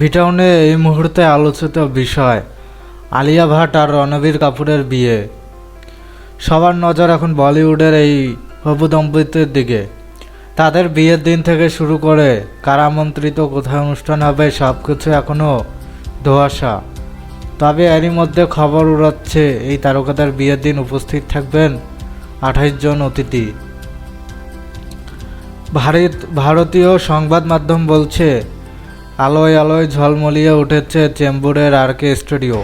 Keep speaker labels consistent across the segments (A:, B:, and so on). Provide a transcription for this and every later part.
A: বিটাউনে এই মুহূর্তে আলোচিত বিষয়, আলিয়া ভাট আর রণবীর কাপুরের বিয়ে। সবার নজর এখন বলিউডের এই হবু দম্পতির দিকে। তাদের বিয়ের দিন থেকে শুরু করে কারামন্ত্রিত কোথায় অনুষ্ঠান হবে সব কিছু এখনও ধোয়াশা। তবে এরই মধ্যে খবর উড়াচ্ছে, এই তারকাদের বিয়ের দিন উপস্থিত থাকবেন আঠাইশ জন অতিথি। ভারত, ভারতীয় সংবাদ মাধ্যম বলছে আলোয় আলোয় ঝলমলিয়ে উঠেছে চেম্বুরের আর কে স্টুডিও।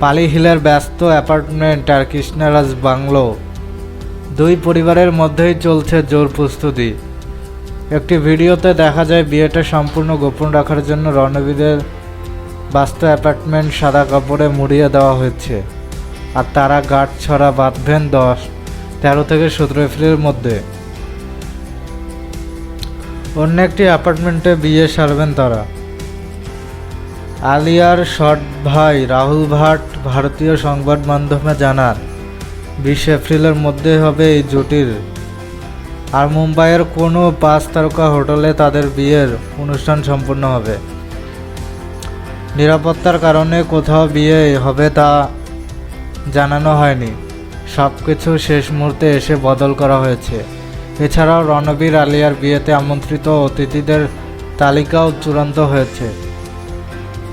A: পালি হিলের ব্যস্ত অ্যাপার্টমেন্ট আর কৃষ্ণরাজ বাংলো। দুই পরিবারের মধ্যেই চলছে জোর প্রস্তুতি। একটি ভিডিওতে দেখা যায়, বিয়েটা সম্পূর্ণ গোপন রাখার জন্য রণবীরের বাস্তু অ্যাপার্টমেন্ট সাদা কাপড়ে মুড়িয়ে দেওয়া হয়েছে। আর তারা গাঁট ছড়া বাঁধবেন দশ, তেরো থেকে সতেরো এপ্রিলের মধ্যে। অন্য একটি অ্যাপার্টমেন্টে বিয়ে সারবেন তারা। আলিয়ার সৎ ভাই রাহুল ভাট ভারতীয় সংবাদ মাধ্যমে জানান, বিশ এপ্রিলের মধ্যে হবে এই জুটির। আর মুম্বাইয়ের কোনো পাঁচ তারকা হোটেলে তাদের বিয়ের অনুষ্ঠান সম্পন্ন হবে। নিরাপত্তার কারণে কোথাও বিয়ে হবে তা জানানো হয়নি। সব কিছু শেষ মুহূর্তে এসে বদল করা হয়েছে। এছাড়াও রণবীর আলিয়ার বিয়েতে আমন্ত্রিত অতিথিদের তালিকাও চূড়ান্ত হয়েছে।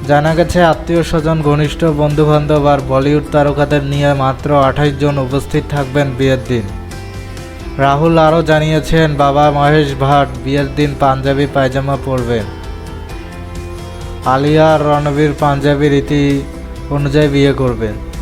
A: জানা গেছে আত্মীয় স্বজন ঘনিষ্ঠ বন্ধুবান্ধব আর বলিউড তারকাদের নিয়ে মাত্র আঠাইশ জন উপস্থিত থাকবেন বিয়ের দিন। রাহুল আরও জানিয়েছেন, বাবা মহেশ ভাট বিয়ের দিন পাঞ্জাবি পায়জামা পরবেন। আলিয়া আর রণবীর পাঞ্জাবি রীতি অনুযায়ী বিয়ে করবেন।